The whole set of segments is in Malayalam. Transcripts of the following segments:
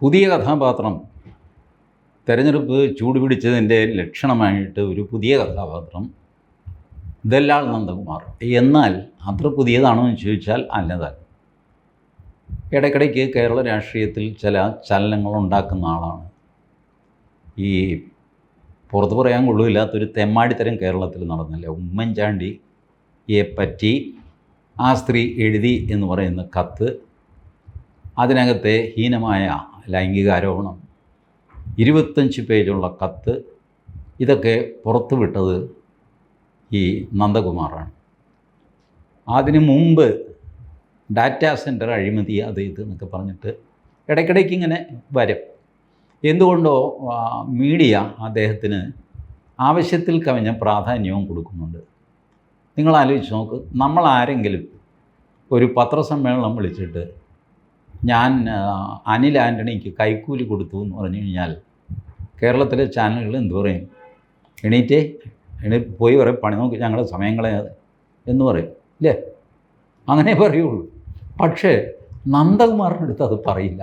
പുതിയ കഥാപാത്രം. തെരഞ്ഞെടുപ്പ് ചൂടുപിടിച്ചതിന്റെ ലക്ഷണമായിട്ട് ഒരു പുതിയ കഥാപാത്രം ദല്ലാൾ നന്ദകുമാർ. എന്നാൽ അത്ര പുതിയതാണോ എന്ന് ചോദിച്ചാൽ അല്ലതല്ല ഇടയ്ക്കിടയ്ക്ക് കേരള രാഷ്ട്രീയത്തിൽ ചില ചലനങ്ങൾ ഉണ്ടാക്കുന്ന ആളാണ്. ഈ പുറത്ത് പറയാൻ കൊള്ളില്ലാത്തൊരു തെമ്മാടിത്തരം കേരളത്തിൽ നടന്നില്ല? ഉമ്മൻചാണ്ടിയെ പറ്റി ആ സ്ത്രീ എഴുതി എന്ന് പറയുന്ന കത്ത് അതിനകത്തെ ഹീനമായ ലൈംഗികാരോപണം. ഇരുപത്തഞ്ച് പേജുള്ള കത്ത് ഇതൊക്കെ പുറത്തുവിട്ടത് ഈ നന്ദകുമാറാണ്. അതിനു മുമ്പ് ഡാറ്റാ സെന്റർ അഴിമതി അത് ഇത് എന്നൊക്കെ പറഞ്ഞിട്ട് ഇടയ്ക്കിടയ്ക്ക് ഇങ്ങനെ വരും. എന്തുകൊണ്ടോ മീഡിയ അദ്ദേഹത്തിന് ആവശ്യത്തിൽ കവിഞ്ഞ പ്രാധാന്യവും കൊടുക്കുന്നുണ്ട്. നിങ്ങൾ ആലോചിച്ച് നോക്ക് നമ്മൾ ആരെങ്കിലും ഒരു പത്രസമ്മേളനം വിളിച്ചിട്ട് ഞാൻ അനിൽ ആന്റണിക്ക് കൈക്കൂലി കൊടുത്തു എന്ന് പറഞ്ഞു കഴിഞ്ഞാൽ കേരളത്തിലെ ചാനലുകൾ എന്തു പറയും? എണീറ്റേ എണീ പോയി പറയും പണി നോക്കി ഞങ്ങളുടെ സമയങ്ങളെ എന്ന് പറയും ഇല്ലേ? അങ്ങനെ പറയുള്ളൂ. പക്ഷേ നന്ദകുമാറിന്റെ അടുത്ത് അത് പറയില്ല.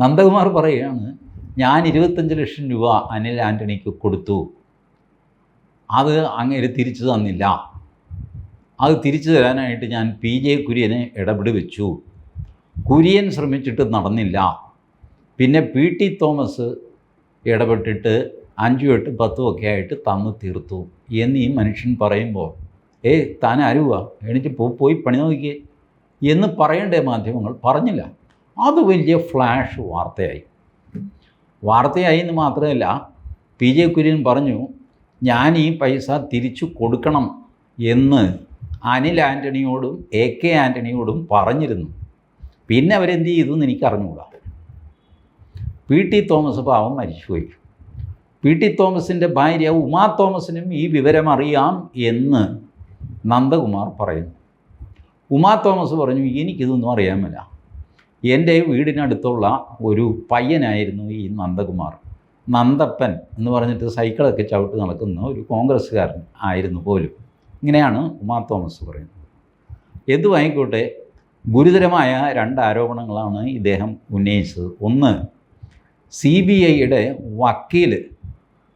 നന്ദകുമാർ പറയുകയാണ് ഞാൻ ഇരുപത്തഞ്ച് ലക്ഷം രൂപ അനിൽ ആന്റണിക്ക് കൊടുത്തു. അത് അങ്ങനെ തിരിച്ചു തന്നില്ല. അത് തിരിച്ചു തരാനായിട്ട് ഞാൻ പി ജെ കുര്യനെ ഇടപെടി വെച്ചു കുര്യൻ ശ്രമിച്ചിട്ട് നടന്നില്ല. പിന്നെ പി ടി തോമസ് ഇടപെട്ടിട്ട് അഞ്ചും എട്ടും പത്തും ഒക്കെ ആയിട്ട് തന്നു തീർത്തു എന്ന് ഈ മനുഷ്യൻ പറയുമ്പോൾ ഏ താൻ ആരുവാ? എണീറ്റ് പോ പോയി പണി നോക്കിയേ എന്ന് പറയേണ്ട മാധ്യമങ്ങൾ പറഞ്ഞില്ല. അത് വലിയ ഫ്ലാഷ് വാർത്തയായി. വാർത്തയായി എന്ന് മാത്രമല്ല പി ജെ കുര്യൻ പറഞ്ഞു ഞാൻ ഈ പൈസ തിരിച്ചു കൊടുക്കണം എന്ന് അനിൽ ആന്റണിയോടും എ കെ ആന്റണിയോടും പറഞ്ഞിരുന്നു. പിന്നെ അവരെന്ത് ചെയ്തു എന്ന് എനിക്ക് അറിഞ്ഞുകൂടാ. പി ടി തോമസ് പാവം മരിച്ചുപോയി പി ടി തോമസിന്റെ ഭാര്യ ഉമാ തോമസിനും ഈ വിവരം അറിയാം എന്ന് നന്ദകുമാർ പറയുന്നു. ഉമാ തോമസ് പറഞ്ഞു എനിക്കിതൊന്നും അറിയാമല്ല എന്റെ വീടിനടുത്തുള്ള ഒരു പയ്യനായിരുന്നു ഈ നന്ദകുമാർ. നന്ദപ്പൻ എന്ന് പറഞ്ഞിട്ട് സൈക്കിളൊക്കെ ചവിട്ട് നടക്കുന്ന ഒരു കോൺഗ്രസ്സുകാരൻ ആയിരുന്നു പോലും. ഇങ്ങനെയാണ് ഉമാ തോമസ് പറയുന്നത്. എന്തുമായിക്കോട്ടെ ഗുരുതരമായ രണ്ട് ആരോപണങ്ങളാണ് ഇദ്ദേഹം ഉന്നയിച്ചത്. ഒന്ന് സി ബി ഐയുടെ വക്കീൽ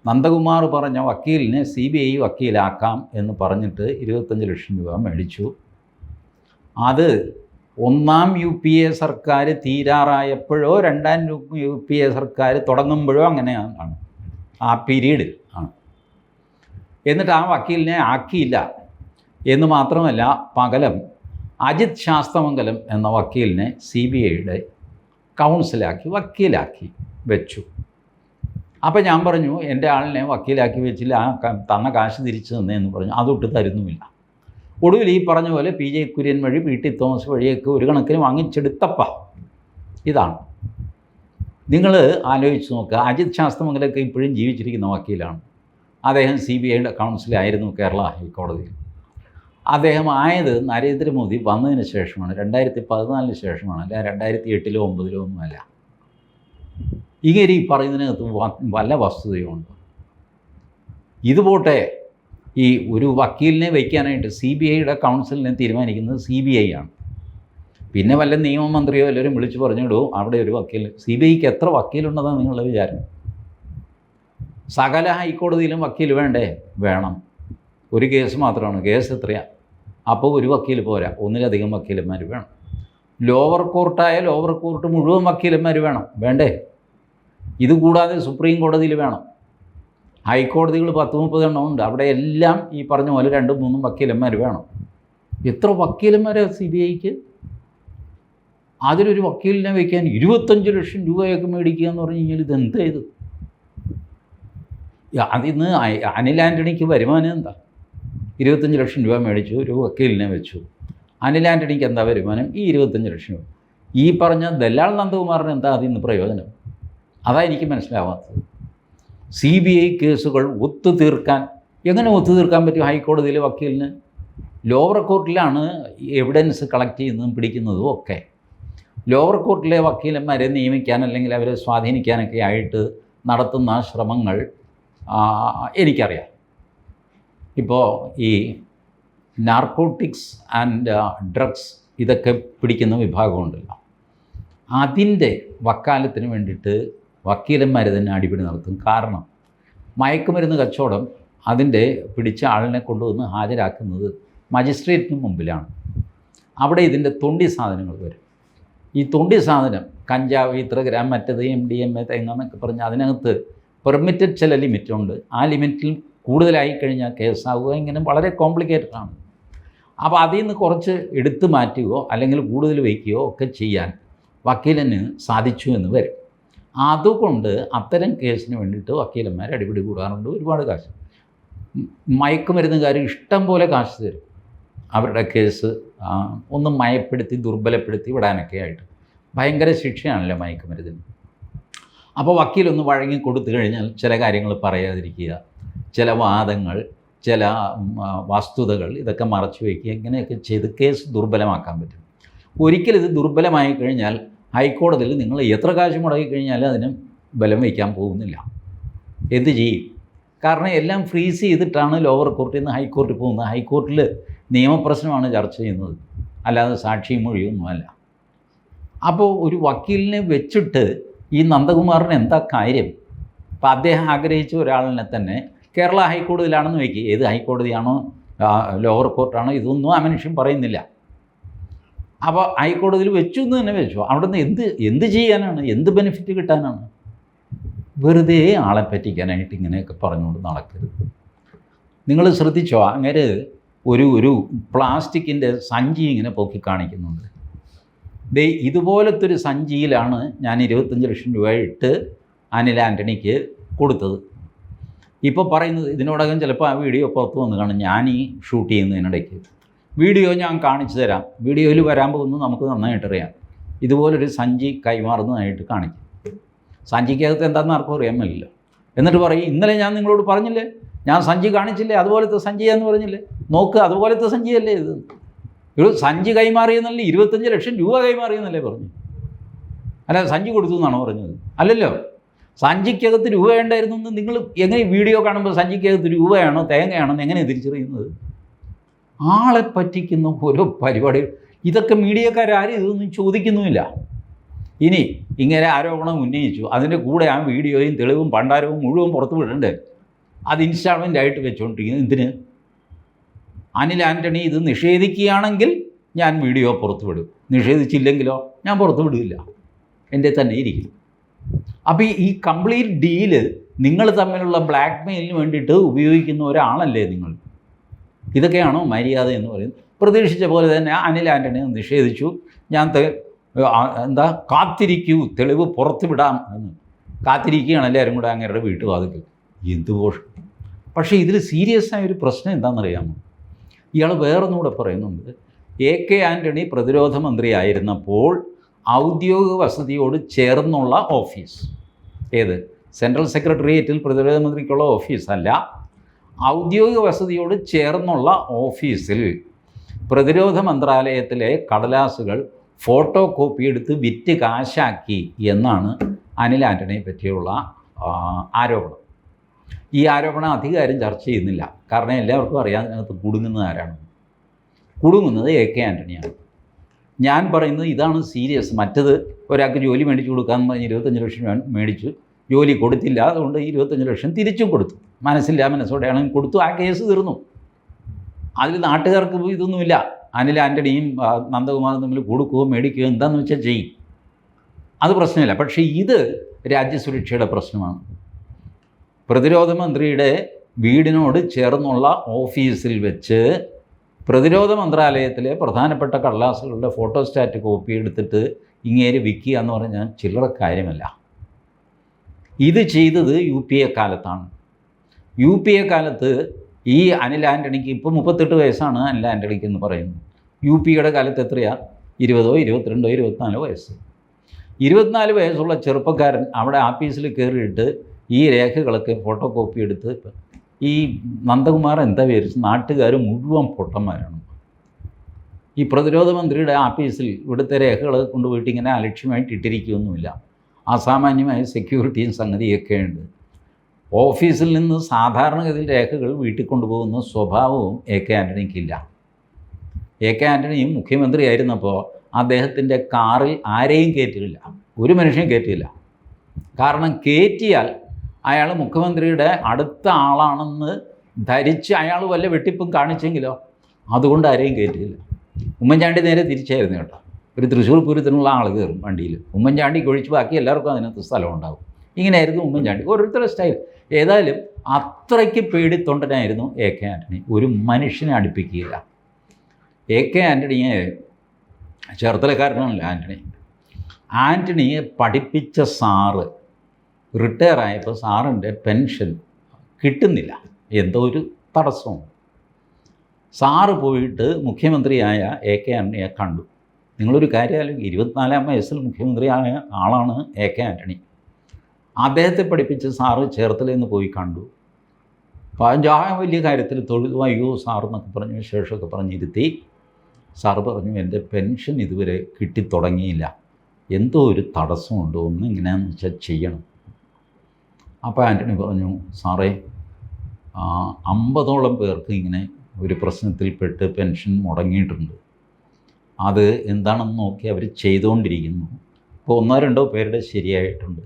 നന്ദകുമാർ പറഞ്ഞ വക്കീലിനെ സി ബി ഐ വക്കീലാക്കാം എന്ന് പറഞ്ഞിട്ട് ഇരുപത്തഞ്ച് ലക്ഷം രൂപ മേടിച്ചു. അത് ഒന്നാം യു പി എ സർക്കാർ തീരാറായപ്പോഴോ രണ്ടാം യു പി എ സർക്കാർ തുടങ്ങുമ്പോഴോ അങ്ങനെയാണ് ആ പീരീഡിൽ ആണ്. എന്നിട്ട് ആ വക്കീലിനെ ആക്കിയില്ല എന്ന് മാത്രമല്ല പകലം അജിത് ശാസ്തമംഗലം എന്ന വക്കീലിനെ സി ബി ഐയുടെ കൗൺസിലാക്കി വക്കീലാക്കി വെച്ചു. അപ്പോൾ ഞാൻ പറഞ്ഞു എന്റെ ആളിനെ വക്കീലാക്കി വെച്ചില്ല ആ തന്ന കാശ് തിരിച്ചു തന്നേന്ന് പറഞ്ഞു. അതൊട്ട് തരുന്നുമില്ല. ഒടുവിൽ ഈ പറഞ്ഞ പോലെ പി ജെ കുര്യൻ വഴി പി ടി തോമസ് വഴിയൊക്കെ ഒരു കണക്കിന് വാങ്ങിച്ചെടുത്തപ്പ ഇതാണ്. നിങ്ങൾ ആലോചിച്ച് നോക്കുക അജിത് ശാസ്ത്രമംഗലൊക്കെ ഇപ്പോഴും ജീവിച്ചിരിക്കുന്ന വക്കീലാണ്. അദ്ദേഹം സി ബി ഐയുടെ കൗൺസിലായിരുന്നു കേരള ഹൈക്കോടതിയിൽ. അദ്ദേഹം ആയത് നരേന്ദ്രമോദി വന്നതിന് ശേഷമാണ്. രണ്ടായിരത്തി പതിനാലിന് ശേഷമാണ്. അല്ല രണ്ടായിരത്തി എട്ടിലോ ഒമ്പതിലോ ഒന്നുമല്ല ഇങ്ങനെ ഈ പറയുന്നതിനകത്ത് വല്ല വല്ല വസ്തുതയുണ്ട് ഇതുപോട്ടെ ഈ ഒരു വക്കീലിനെ വയ്ക്കാനായിട്ട് സി ബി ഐയുടെ കൗൺസിലിനെ തീരുമാനിക്കുന്നത് സി ബി ഐ ആണ്. പിന്നെ വല്ല നിയമമന്ത്രിയോ എല്ലാവരും വിളിച്ചു പറഞ്ഞിടൂ അവിടെ ഒരു വക്കീൽ സി ബി ഐക്ക് എത്ര വക്കീലുണ്ടെന്നാണ് നിങ്ങളുടെ വിചാരം? സകല ഹൈക്കോടതിയിലും വക്കീൽ വേണ്ടേ? വേണം. ഒരു കേസ് മാത്രമാണ്. കേസ് എത്രയാണ് അപ്പോൾ ഒരു വക്കീൽ പോരാ. ഒന്നിലധികം വക്കീലന്മാർ വേണം. ലോവർ കോർട്ടായ ലോവർ കോർട്ട് മുഴുവൻ വക്കീലന്മാർ വേണം. വേണ്ടേ? ഇതുകൂടാതെ സുപ്രീം കോടതിയിൽ വേണം. ഹൈക്കോടതികൾ പത്ത് മുപ്പത് എണ്ണം ഉണ്ട്. അവിടെ എല്ലാം ഈ പറഞ്ഞ പോലെ രണ്ടും മൂന്നും വക്കീലന്മാർ വേണം. എത്ര വക്കീലന്മാരെ സി ബി ഐക്ക് അതിലൊരു വക്കീലിനെ വയ്ക്കാൻ ഇരുപത്തഞ്ച് ലക്ഷം രൂപയൊക്കെ മേടിക്കുക എന്ന് പറഞ്ഞു കഴിഞ്ഞാൽ ഇത്? എന്താ ഇത് അതിന്ന് അനിൽ ആന്റണിക്ക് വരുമാനം എന്താ? ഇരുപത്തഞ്ച് ലക്ഷം രൂപ മേടിച്ചു ഒരു വക്കീലിനെ വെച്ചു. അനിൽ ആന്റണിക്ക് എന്താ വരുമാനം? ഈ ഇരുപത്തഞ്ച് ലക്ഷം രൂപ. ഈ പറഞ്ഞ ദല്ലാൾ നന്ദകുമാറിന് എന്താ അതിൽ നിന്ന് പ്രയോജനം? അതാ എനിക്ക് മനസ്സിലാവാത്തത്. സി ബി ഐ കേസുകൾ ഒത്തുതീർക്കാൻ എങ്ങനെ ഒത്തുതീർക്കാൻ പറ്റും ഹൈക്കോടതിയിലെ വക്കീലിന്? ലോവർ കോർട്ടിലാണ് എവിഡൻസ് കളക്ട് ചെയ്യുന്നതും പിടിക്കുന്നതും ഒക്കെ. ലോവർ കോർട്ടിലെ വക്കീലന്മാരെ നിയമിക്കാൻ അല്ലെങ്കിൽ അവരെ സ്വാധീനിക്കാനൊക്കെ ആയിട്ട് നടത്തുന്ന ശ്രമങ്ങൾ എനിക്കറിയാം. ഇപ്പോൾ ഈ നാർക്കോട്ടിക്സ് ആൻഡ് ഡ്രഗ്സ് ഇതൊക്കെ പിടിക്കുന്ന വിഭാഗമുണ്ടല്ലോ അതിന്റെ വക്കാലത്തിന് വേണ്ടിയിട്ട് വക്കീലന്മാർ തന്നെ അടിപിടി നടത്തും. കാരണം മയക്കുമരുന്ന് കച്ചവടം അതിന്റെ പിടിച്ച ആളിനെ കൊണ്ടുവന്ന് ഹാജരാക്കുന്നത് മജിസ്ട്രേറ്റിന് മുമ്പിലാണ്. അവിടെ ഇതിന്റെ തൊണ്ടി സാധനങ്ങൾ വരും. ഈ തൊണ്ടി സാധനം കഞ്ചാവ് ഇത്ര ഗ്രാം മറ്റത് എം ഡി എം എ തേങ്ങ എന്നൊക്കെ പറഞ്ഞ് അതിനകത്ത് പെർമിറ്റഡ് ചില ലിമിറ്റുണ്ട് ആ ലിമിറ്റിൽ കൂടുതലായി കഴിഞ്ഞാൽ കേസാവുക ഇങ്ങനെ വളരെ കോംപ്ലിക്കേറ്റഡ് ആണ്. അപ്പോൾ അതിൽ നിന്ന് കുറച്ച് എടുത്തു മാറ്റുകയോ അല്ലെങ്കിൽ കൂടുതൽ വയ്ക്കുകയോ ഒക്കെ ചെയ്യാൻ വക്കീലിന് സാധിച്ചു എന്ന് വരും. അതുകൊണ്ട് അത്തരം കേസിന് വേണ്ടിയിട്ട് വക്കീലന്മാർ അടിപിടി കൂടാറുണ്ട് ഒരുപാട് കാശ്. മയക്കുമരുന്നുകാർ ഇഷ്ടം പോലെ കാശ് തരും. അവരുടെ കേസ് ഒന്ന് മയപ്പെടുത്തി ദുർബലപ്പെടുത്തി വിടാനൊക്കെ ആയിട്ട്. ഭയങ്കര ശിക്ഷയാണല്ലോ മയക്കുമരുന്നിന്. അപ്പോൾ വക്കീലൊന്ന് വഴങ്ങി കൊടുത്തു കഴിഞ്ഞാൽ ചില കാര്യങ്ങൾ പറയാതിരിക്കുക ചില വാദങ്ങൾ ചില വസ്തുതകൾ ഇതൊക്കെ മറച്ചു വയ്ക്കുക ഇങ്ങനെയൊക്കെ ചെയ്ത് കേസ് ദുർബലമാക്കാൻ പറ്റും. ഒരിക്കൽ ഇത് ദുർബലമായി കഴിഞ്ഞാൽ ഹൈക്കോടതിയിൽ നിങ്ങൾ എത്ര കാശ് മുടക്കി കഴിഞ്ഞാലും അതിന് ബലം വയ്ക്കാൻ പോകുന്നില്ല. എന്ത് ചെയ്യും? കാരണം എല്ലാം ഫ്രീസ് ചെയ്തിട്ടാണ് ലോവർ കോർട്ടിൽ നിന്ന് ഹൈക്കോർട്ടിൽ പോകുന്നത്. ഹൈക്കോർട്ടിൽ നിയമപ്രശ്നമാണ് ചർച്ച ചെയ്യുന്നത്. അല്ലാതെ സാക്ഷിയും മൊഴിയൊന്നുമല്ല. അപ്പോൾ ഒരു വക്കീലിനെ വെച്ചിട്ട് ഈ നന്ദകുമാറിന് എന്താ കാര്യം? അപ്പോൾ അദ്ദേഹം ആഗ്രഹിച്ച ഒരാളിനെ തന്നെ കേരള ഹൈക്കോടതിയിലാണെന്ന് വയ്ക്കുക ഏത് ഹൈക്കോടതിയാണോ ലോവർ കോർട്ടാണോ ഇതൊന്നും ആ മനുഷ്യൻ പറയുന്നില്ല. അപ്പോൾ ഹൈക്കോടതിയിൽ വെച്ചു എന്ന് തന്നെ വെച്ചു. അവിടെ നിന്ന് എന്ത് എന്ത് ചെയ്യാനാണ്? എന്ത് ബെനിഫിറ്റ് കിട്ടാനാണ്? വെറുതെ ആളെ പറ്റിക്കാനായിട്ട് ഇങ്ങനെയൊക്കെ പറഞ്ഞുകൊണ്ട് നടക്കരുത്. നിങ്ങൾ ശ്രദ്ധിച്ചോ? അങ്ങനെ ഒരു ഒരു പ്ലാസ്റ്റിക്കിന്റെ സഞ്ചി ഇങ്ങനെ പൊക്കി കാണിക്കുന്നുണ്ട്. ദേ ഇതുപോലത്തെ ഒരു സഞ്ചിയിലാണ് ഞാൻ ഇരുപത്തഞ്ച് ലക്ഷം രൂപ ഇട്ട് അനിൽ ആന്റണിക്ക് കൊടുത്തത്. ഇപ്പോൾ പറയുന്നത് ഇതിനോടകം ചിലപ്പോൾ ആ വീഡിയോ പുറത്ത് വന്ന് കാണും. ഞാൻ ഈ ഷൂട്ട് ചെയ്യുന്നതിനിടയ്ക്ക് വീഡിയോ ഞാൻ കാണിച്ചു തരാം. വീഡിയോയിൽ വരാൻ പോകുന്നത് നമുക്ക് നന്നായിട്ട് അറിയാം. ഇതുപോലൊരു സഞ്ചി കൈമാറുന്നതായിട്ട് കാണിക്കും. സഞ്ചിക്കകത്ത് എന്താണെന്ന് ആർക്കും അറിയാൻ എന്നിട്ട് പറയും ഇന്നലെ ഞാൻ നിങ്ങളോട് പറഞ്ഞില്ലേ? ഞാൻ സഞ്ചി കാണിച്ചില്ലേ? അതുപോലത്തെ സഞ്ചിയാന്ന് പറഞ്ഞില്ലേ? നോക്ക് അതുപോലത്തെ സഞ്ചിയല്ലേ ഇത്. ഒരു സഞ്ചി കൈമാറിയെന്നല്ലേ ഇരുപത്തഞ്ച് ലക്ഷം രൂപ കൈമാറിയെന്നല്ലേ പറഞ്ഞു. അല്ല സഞ്ചി കൊടുത്തു എന്നാണോ പറഞ്ഞത്? അല്ലല്ലോ. സഞ്ചിക്കകത്ത് രൂപ വേണ്ടായിരുന്നു എന്ന് നിങ്ങൾ എങ്ങനെ വീഡിയോ കാണുമ്പോൾ സഞ്ചിക്കകത്ത് രൂപയാണോ തേങ്ങയാണോ എങ്ങനെയാണ് തിരിച്ചറിയുന്നത്? ആളെ പറ്റിക്കുന്ന ഓരോ പരിപാടി ഇതൊക്കെ മീഡിയക്കാരും ഇതൊന്നും ചോദിക്കുന്നുമില്ല. ഇനി ഇങ്ങനെ ആരോപണം ഉന്നയിച്ചു. അതിന്റെ കൂടെ ആ വീഡിയോയും തെളിവും പണ്ടാരവും മുഴുവൻ പുറത്തു വിടണ്ടേ? അത് ഇൻസ്റ്റാൾമെന്റ് ആയിട്ട് വെച്ചുകൊണ്ടിരിക്കുന്നത് എന്തിന്? അനിൽ ആന്റണി ഇത് നിഷേധിക്കുകയാണെങ്കിൽ ഞാൻ വീഡിയോ പുറത്തു വിടും. നിഷേധിച്ചില്ലെങ്കിലോ? ഞാൻ പുറത്തു വിടില്ല എന്റെ തന്നെ ഇരിക്കും. അപ്പോൾ ഈ കംപ്ലീറ്റ് ഡീൽ നിങ്ങൾ തമ്മിലുള്ള ബ്ലാക്ക് മെയിലിന് വേണ്ടിയിട്ട് ഉപയോഗിക്കുന്ന ഒരാളല്ലേ നിങ്ങൾ. ഇതൊക്കെയാണോ മര്യാദ എന്ന് പറയുന്നത്? പ്രതീക്ഷിച്ച പോലെ തന്നെ അനിൽ ആന്റണി നിഷേധിച്ചു. ഞാൻ എന്താ കാത്തിരിക്കൂ തെളിവ് പുറത്തു വിടാം എന്ന്. കാത്തിരിക്കുകയാണ് എല്ലാവരും കൂടെ അങ്ങേരുടെ വീട്ടുവാതിൽ എന്ത് പോഷം പക്ഷേ ഇതിൽ സീരിയസ് ആയ ഒരു പ്രശ്നം എന്താണെന്നറിയാമോ? ഇയാൾ വേറൊന്നുകൂടെ പറയുന്നുണ്ട്. എ കെ ആന്റണി പ്രതിരോധ മന്ത്രിയായിരുന്നപ്പോൾ ഔദ്യോഗിക വസതിയോട് ചേർന്നുള്ള ഓഫീസ്. ഏത്? സെൻട്രൽ സെക്രട്ടേറിയറ്റിൽ പ്രതിരോധ മന്ത്രിക്കുള്ള ഓഫീസല്ല ഔദ്യോഗിക വസതിയോട് ചേർന്നുള്ള ഓഫീസിൽ പ്രതിരോധ മന്ത്രാലയത്തിലെ കടലാസുകൾ ഫോട്ടോ കോപ്പി എടുത്ത് വിറ്റ് കാശാക്കി എന്നാണ് അനിൽ ആന്റണിയെ പറ്റിയുള്ള ആരോപണം. ഈ ആരോപണം അധികാരം ചർച്ച ചെയ്യുന്നില്ല. കാരണം എല്ലാവർക്കും അറിയാം അതിനകത്ത് കുടുങ്ങുന്നത് ആരാണ് കുടുങ്ങുന്നത് എ കെ ആന്റണിയാണ് ഞാൻ പറയുന്നത് ഇതാണ് സീരിയസ്. മറ്റത് ഒരാൾക്ക് ജോലി മേടിച്ചു കൊടുക്കാമെന്ന് പറഞ്ഞ് ഇരുപത്തഞ്ച് ലക്ഷം മേടിച്ചു. ജോലി കൊടുത്തില്ല. അതുകൊണ്ട് ഇരുപത്തഞ്ച് ലക്ഷം തിരിച്ചും കൊടുത്തു. മനസ്സില്ല മനസ്സോടെയാണെങ്കിൽ കൊടുത്തു. ആ കേസ് തീർന്നു. അതിൽ നാട്ടുകാർക്ക് ഇതൊന്നുമില്ല. അനിൽ ആന്റണിയും നന്ദകുമാറും തമ്മിൽ കൊടുക്കുകയോ മേടിക്കുകയോ എന്താണെന്ന് വെച്ചാൽ ചെയ്യും അത് പ്രശ്നമില്ല. പക്ഷേ ഇത് രാജ്യസുരക്ഷയുടെ പ്രശ്നമാണ്. പ്രതിരോധ മന്ത്രിയുടെ വീടിനോട് ചേർന്നുള്ള ഓഫീസിൽ വെച്ച് പ്രതിരോധ മന്ത്രാലയത്തിലെ പ്രധാനപ്പെട്ട കടലാസുകളുടെ ഫോട്ടോസ്റ്റാറ്റ് കോപ്പി എടുത്തിട്ട് ഇങ്ങേര് വിൽക്കുക എന്ന് പറഞ്ഞാൽ ചില്ലറ കാര്യമല്ല. ഇത് ചെയ്തത് യു പി എ കാലത്താണ്. യു പി എ കാലത്ത് ഈ അനിൽ ആന്റണിക്ക് ഇപ്പോൾ മുപ്പത്തെട്ട് വയസ്സാണ് അനിൽ ആന്റണിക്ക് എന്ന് പറയുന്നത്. യു പിയുടെ കാലത്ത് എത്രയാ? ഇരുപതോ ഇരുപത്തിരണ്ടോ ഇരുപത്തിനാലോ വയസ്സ്. ഇരുപത്തിനാല് വയസ്സുള്ള ചെറുപ്പക്കാരൻ അവിടെ ആഫീസിൽ കയറിയിട്ട് ഈ രേഖകളൊക്കെ ഫോട്ടോ കോപ്പി എടുത്ത് ഈ നന്ദകുമാർ എന്താ വിചാരിച്ചു നാട്ടുകാർ മുഴുവൻ പൊട്ടന്മാരാണ്. ഈ പ്രതിരോധ മന്ത്രിയുടെ ആഫീസിൽ ഇവിടുത്തെ രേഖകൾ കൊണ്ടുപോയിട്ട് ഇങ്ങനെ അലക്ഷ്യമായിട്ട് ഇട്ടിരിക്കുകയൊന്നുമില്ല. അസാമാന്യമായ സെക്യൂരിറ്റിയും സംഗതിയൊക്കെ ഉണ്ട് ഓഫീസിൽ നിന്ന് സാധാരണഗതിയിൽ രേഖകൾ വീട്ടിൽ കൊണ്ടുപോകുന്ന സ്വഭാവവും എ കെ ആന്റണിക്കില്ല എ കെ ആന്റണിയും മുഖ്യമന്ത്രിയായിരുന്നപ്പോൾ അദ്ദേഹത്തിന്റെ കാറിൽ ആരെയും കയറ്റില്ല ഒരു മനുഷ്യൻ കയറ്റില്ല കാരണം കയറ്റിയാൽ അയാൾ മുഖ്യമന്ത്രിയുടെ അടുത്ത ആളാണെന്ന് ധരിച്ച് അയാൾ വല്ല വെട്ടിപ്പും കാണിച്ചെങ്കിലോ അതുകൊണ്ട് ആരെയും കയറ്റില്ല ഉമ്മൻചാണ്ടി നേരെ തിരിച്ചായിരുന്നു കേട്ടോ. ഒരു തൃശ്ശൂർ പൂരത്തിനുള്ള ആൾ കയറും വണ്ടിയിൽ ഉമ്മൻചാണ്ടി കൊഴിച്ച് ബാക്കി എല്ലാവർക്കും അതിനകത്ത് സ്ഥലം ഇങ്ങനെയായിരുന്നു ഉമ്മൻചാണ്ടി. ഓരോരുത്തരുടെ സ്റ്റൈൽ. ഏതായാലും അത്രയ്ക്ക് പേടിത്തൊണ്ടനായിരുന്നു എ കെ ആന്റണി ഒരു മനുഷ്യനെ അടുപ്പിക്കുകയില്ല. എ കെ ആന്റണിയെ ചേർത്തലക്കാരനാണല്ലോ ആന്റണി ആന്റണിയെ പഠിപ്പിച്ച സാറ് റിട്ടയർ ആയപ്പോൾ സാറിന്റെ പെൻഷൻ കിട്ടുന്നില്ല. എന്തോ ഒരു തടസ്സവും. സാറ് പോയിട്ട് മുഖ്യമന്ത്രിയായ എ കെ ആന്റണിയെ കണ്ടു. നിങ്ങളൊരു കാര്യം അല്ലെങ്കിൽ ഇരുപത്തിനാലാം വയസ്സിൽ മുഖ്യമന്ത്രിയായ ആളാണ് എ കെ ആന്റണി. അദ്ദേഹത്തെ പഠിപ്പിച്ച് സാറ് ചേർത്തലയിൽ പോയി കണ്ടു. പഞ്ചായ വലിയ കാര്യത്തിൽ തൊഴിൽ അയ്യോ സാർ എന്നൊക്കെ പറഞ്ഞ ശേഷമൊക്കെ പറഞ്ഞിരുത്തി. സാറ് പറഞ്ഞു എന്റെ പെൻഷൻ ഇതുവരെ കിട്ടിത്തുടങ്ങിയില്ല. എന്തോ ഒരു തടസ്സമുണ്ട്. ഒന്ന് ഇങ്ങനെയാണെന്ന് വെച്ചാൽ ചെയ്യണം. അപ്പോൾ ആന്റണി പറഞ്ഞു സാറേ അമ്പതോളം പേർക്ക് ഇങ്ങനെ ഒരു പ്രശ്നത്തിൽപ്പെട്ട് പെൻഷൻ മുടങ്ങിയിട്ടുണ്ട്. അത് എന്താണെന്ന് നോക്കി അവർ ചെയ്തുകൊണ്ടിരിക്കുന്നു ഇപ്പോൾ ഒന്നോ രണ്ടോ പേരുടെ ശരിയായിട്ടുണ്ട്.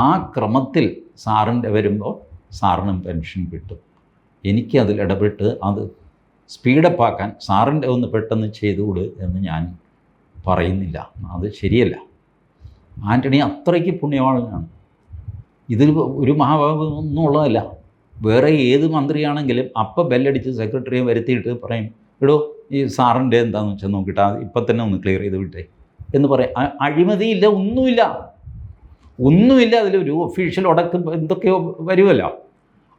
ആ ക്രമത്തിൽ സാറിന്റെ വരുമ്പോൾ സാറിനും പെൻഷൻ കിട്ടും. എനിക്കതിൽ ഇടപെട്ട് അത് സ്പീഡപ്പ് ആക്കാൻ സാറിന്റെ ഒന്ന് പെട്ടെന്ന് ചെയ്തുകൂട് എന്ന് ഞാൻ പറയുന്നില്ല. അത് ശരിയല്ല. ആന്റണി അത്രയ്ക്ക് പുണ്യവാളനാണ്. ഇതിൽ ഒരു മഹാഭാഗം ഒന്നും വേറെ ഏത് മന്ത്രിയാണെങ്കിലും അപ്പം ബെല്ലടിച്ച് സെക്രട്ടറിയെ വരുത്തിയിട്ട് പറയും എടോ ഈ സാറിന്റെ എന്താണെന്ന് വെച്ചാൽ നോക്കിയിട്ട് ഇപ്പം തന്നെ ഒന്ന് ക്ലിയർ ചെയ്ത് വിട്ടേ എന്ന് പറയും. അഴിമതിയില്ല ഒന്നുമില്ല. ഒന്നുമില്ല അതിലൊരു ഒഫീഷ്യൽ ഉടക്ക് എന്തൊക്കെയോ വരുമല്ലോ.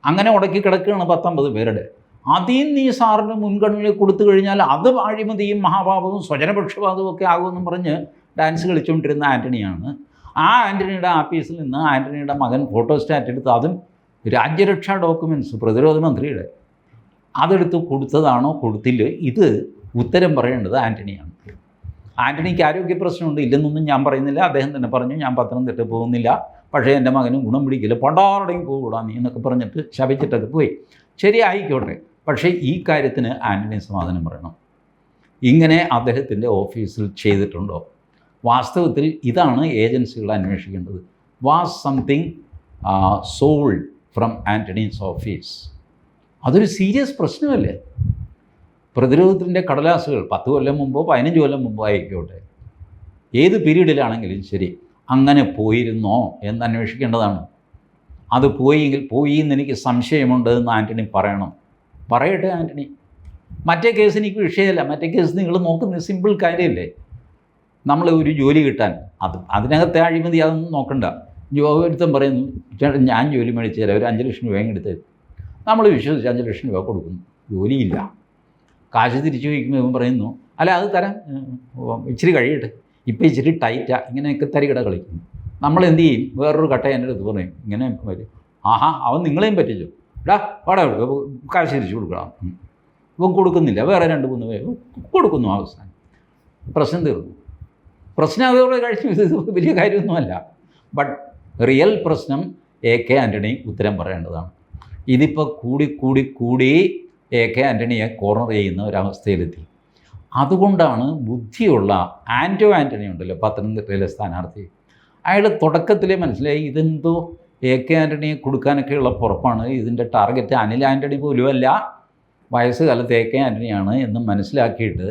അങ്ങനെ ഉടക്കി കിടക്കുകയാണ് പത്തൊമ്പത് പേരുടെ. അതിൽ നീ സാറിന് മുൻഗണന കൊടുത്തു കഴിഞ്ഞാൽ അത് അഴിമതിയും മഹാഭാവവും സ്വജനപക്ഷപാതവും ഒക്കെ ആകുമെന്നും പറഞ്ഞ് ഡാൻസ് കളിച്ചുകൊണ്ടിരുന്ന ആന്റണിയാണ് ആ ആന്റണിയുടെ ആഫീസിൽ നിന്ന് ആന്റണിയുടെ മകൻ ഫോട്ടോസ്റ്റാറ്റ് എടുത്ത് അതും രാജ്യരക്ഷാ ഡോക്യുമെന്റ്സ് പ്രതിരോധ മന്ത്രിയുടെ അതെടുത്ത് കൊടുത്തതാണോ കൊടുത്തില്ല? ഇത് ഉത്തരം പറയേണ്ടത് ആന്റണിയാണ് ആന്റണിക്ക് ആരോഗ്യ പ്രശ്നമുണ്ട് ഇല്ലെന്നൊന്നും ഞാൻ പറയുന്നില്ല. അദ്ദേഹം തന്നെ പറഞ്ഞു ഞാൻ പത്തനംതിട്ട പോകുന്നില്ല. പക്ഷേ എന്റെ മകനും ഗുണം പിടിക്കില്ല. പണ്ടാറടങ്ങി പോകൂടാ നീ എന്നൊക്കെ പറഞ്ഞിട്ട് ശപിച്ചിട്ടൊക്കെ പോയി. ശരി ആയിക്കോട്ടെ. പക്ഷേ ഈ കാര്യത്തിന് ആന്റണി സമാധാനം പറയണം. ഇങ്ങനെ അദ്ദേഹത്തിന്റെ ഓഫീസിൽ ചെയ്തിട്ടുണ്ടോ? വാസ്തവത്തിൽ ഇതാണ് ഏജൻസികൾ അന്വേഷിക്കേണ്ടത്. Was something sold from Antony's office അതൊരു സീരിയസ് പ്രശ്നമല്ലേ? പ്രതിരോധത്തിന്റെ കടലാസുകൾ പത്ത് കൊല്ലം മുമ്പോ പതിനഞ്ച് കൊല്ലം മുമ്പോ ആയിക്കോട്ടെ. ഏത് പീരീഡിലാണെങ്കിലും ശരി അങ്ങനെ പോയിരുന്നോ എന്ന് അന്വേഷിക്കേണ്ടതാണ്. അത് പോയെങ്കിൽ പോയി എന്ന് എനിക്ക് സംശയമുണ്ട് എന്ന് ആന്റണി പറയണം. പറയട്ടെ ആന്റണി മറ്റേ കേസ് എനിക്ക് വിഷയമല്ല. മറ്റേ കേസ് നിങ്ങൾ നോക്കുന്ന സിമ്പിൾ കാര്യമല്ലേ? നമ്മൾ ഒരു ജോലി കിട്ടാൻ അത് അതിനകത്തെ അഴിമതി അതൊന്നും നോക്കണ്ട. ഒരുത്തൻ പറയുന്നു ഞാൻ ജോലി മേടിച്ച് തരാം ഒരു അഞ്ച് ലക്ഷം രൂപയും എടുത്ത് നമ്മൾ വിശ്വസിച്ച് അഞ്ച് ലക്ഷം രൂപ കൊടുക്കുന്നു. ജോലിയില്ല. കാശ് തിരിച്ചു വയ്ക്കുമ്പോൾ പറയുന്നു അല്ല അത് തരാം. ഇച്ചിരി കഴിയട്ടെ. ഇപ്പം ഇച്ചിരി ടൈറ്റാണ് ഇങ്ങനെയൊക്കെ തരികിട കളിക്കുന്നു. നമ്മൾ എന്ത് ചെയ്യും? വേറൊരു കട്ട എന്റെ അടുത്ത് പറയും. ഇങ്ങനെ വരും. ആഹാ അവൻ നിങ്ങളെയും പറ്റിച്ചു? എടാ കൊടുക്കുക കാശ് തിരിച്ചു കൊടുക്കണം. ഇവൻ കൊടുക്കുന്നില്ല. വേറെ രണ്ട് മൂന്ന് പേര് കൊടുക്കുന്നു അവസാനം. പ്രശ്നം തീർന്നു. പ്രശ്നം അതോടെ കഴിച്ചു വലിയ കാര്യമൊന്നുമല്ല. ബട്ട് റിയൽ പ്രശ്നം എ കെ ആന്റണി ഉത്തരം പറയേണ്ടതാണ്. ഇതിപ്പോൾ കൂടി കൂടി കൂടി എ കെ ആന്റണിയെ കോർണർ ചെയ്യുന്ന ഒരവസ്ഥയിലെത്തി. അതുകൊണ്ടാണ് ബുദ്ധിയുള്ള ആന്റോ ആന്റണി ഉണ്ടല്ലോ പത്തനംതിട്ടയിലെ സ്ഥാനാർത്ഥി. അയാൾ തുടക്കത്തിലേ മനസ്സിലായി ഇതെന്തോ എ കെ ആന്റണിയെ കൊടുക്കാനൊക്കെയുള്ള പുറപ്പാണ് ഇതിന്റെ ടാർഗറ്റ് അനിൽ ആന്റണി പോലുമല്ല വയസ്സുകാലത്ത് എ കെ ആന്റണിയാണ് എന്ന് മനസ്സിലാക്കിയിട്ട്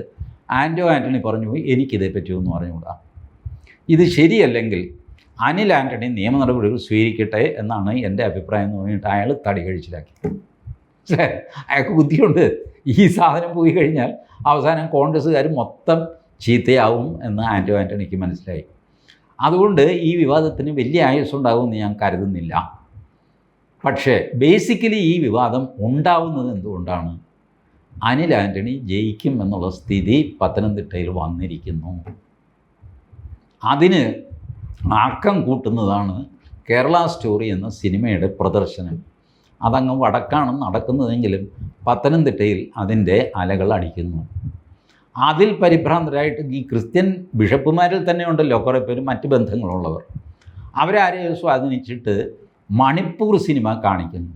ആന്റോ ആന്റണി പറഞ്ഞു എനിക്കിതേ പറ്റുമെന്ന് പറഞ്ഞുകൂടാ? ഇത് ശരിയല്ലെങ്കിൽ അനിൽ ആന്റണി നിയമ നടപടികൾ സ്വീകരിക്കട്ടെ എന്നാണ് എന്റെ അഭിപ്രായം എന്ന് പറഞ്ഞിട്ട് അയാൾ തടി കഴിച്ചിലാക്കി. അയാൾക്ക് ബുദ്ധിയുണ്ട്. ഈ സാധനം പോയി കഴിഞ്ഞാൽ അവസാനം കോൺഗ്രസ്സുകാർ മൊത്തം ചീത്തയാവും എന്ന് ആന്റോ ആന്റണിക്ക് മനസ്സിലായി. അതുകൊണ്ട് ഈ വിവാദത്തിന് വലിയ ആയുസ്സുണ്ടാകുമെന്ന് ഞാൻ കരുതുന്നില്ല. പക്ഷേ ബേസിക്കലി ഈ വിവാദം ഉണ്ടാവുന്നത് എന്തുകൊണ്ടാണ്? അനിൽ ആന്റണി ജയിക്കും എന്നുള്ള സ്ഥിതി പത്തനംതിട്ടയിൽ വന്നിരിക്കുന്നു. അതിന് ആക്കം കൂട്ടുന്നതാണ് കേരള സ്റ്റോറി എന്ന സിനിമയുടെ പ്രദർശനം. അതങ്ങ് വടക്കാണ് നടക്കുന്നതെങ്കിലും പത്തനംതിട്ടയിൽ അതിന്റെ അലകൾ അടിക്കുന്നു. അതിൽ പരിഭ്രാന്തരായിട്ട് ഈ ക്രിസ്ത്യൻ ബിഷപ്പുമാരിൽ തന്നെ ഉണ്ടല്ലോ കുറേ പേര് മറ്റ് ബന്ധങ്ങളുള്ളവർ. അവരാരെയും സ്വാധീനിച്ചിട്ട് മണിപ്പൂർ സിനിമ കാണിക്കുന്നു.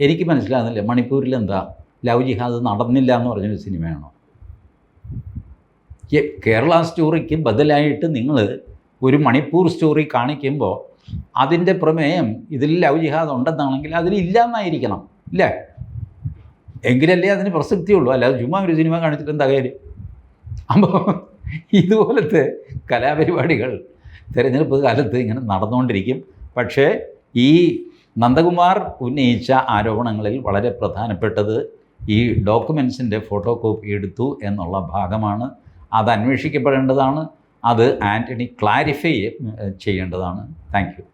എനിക്ക് മനസ്സിലാകുന്നില്ല മണിപ്പൂരിൽ എന്താ ലവ് ജിഹാദ് നടന്നില്ല എന്ന് പറഞ്ഞൊരു സിനിമയാണോ? കേരള സ്റ്റോറിക്ക് ബദലായിട്ട് നിങ്ങൾ ഒരു മണിപ്പൂർ സ്റ്റോറി കാണിക്കുമ്പോൾ അതിന്റെ പ്രമേയം ഇതിൽ ലവ് ജിഹാദ് ഉണ്ടെന്നാണെങ്കിൽ അതിൽ ഇല്ലാന്നായിരിക്കണം ഇല്ലേ? എങ്കിലല്ലേ അതിന് പ്രസക്തിയുള്ളൂ. അല്ലാതെ ചുമ്മാ ഒരു സിനിമ കാണിച്ചിട്ട് എന്താ കാര്യം? അപ്പോൾ ഇതുപോലത്തെ കലാപരിപാടികൾ തിരഞ്ഞെടുപ്പ് കാലത്ത് ഇങ്ങനെ നടന്നുകൊണ്ടിരിക്കും. പക്ഷേ ഈ നന്ദകുമാർ ഉന്നയിച്ച ആരോപണങ്ങളിൽ വളരെ പ്രധാനപ്പെട്ടത് ഈ ഡോക്യുമെൻസിന്റെ ഫോട്ടോ കോപ്പി എടുത്തു എന്നുള്ള ഭാഗമാണ്. അത് അന്വേഷിക്കപ്പെടേണ്ടതാണ് അത് ആന്റണി ക്ലാരിഫൈ ചെയ്യേണ്ടതാണ്. താങ്ക്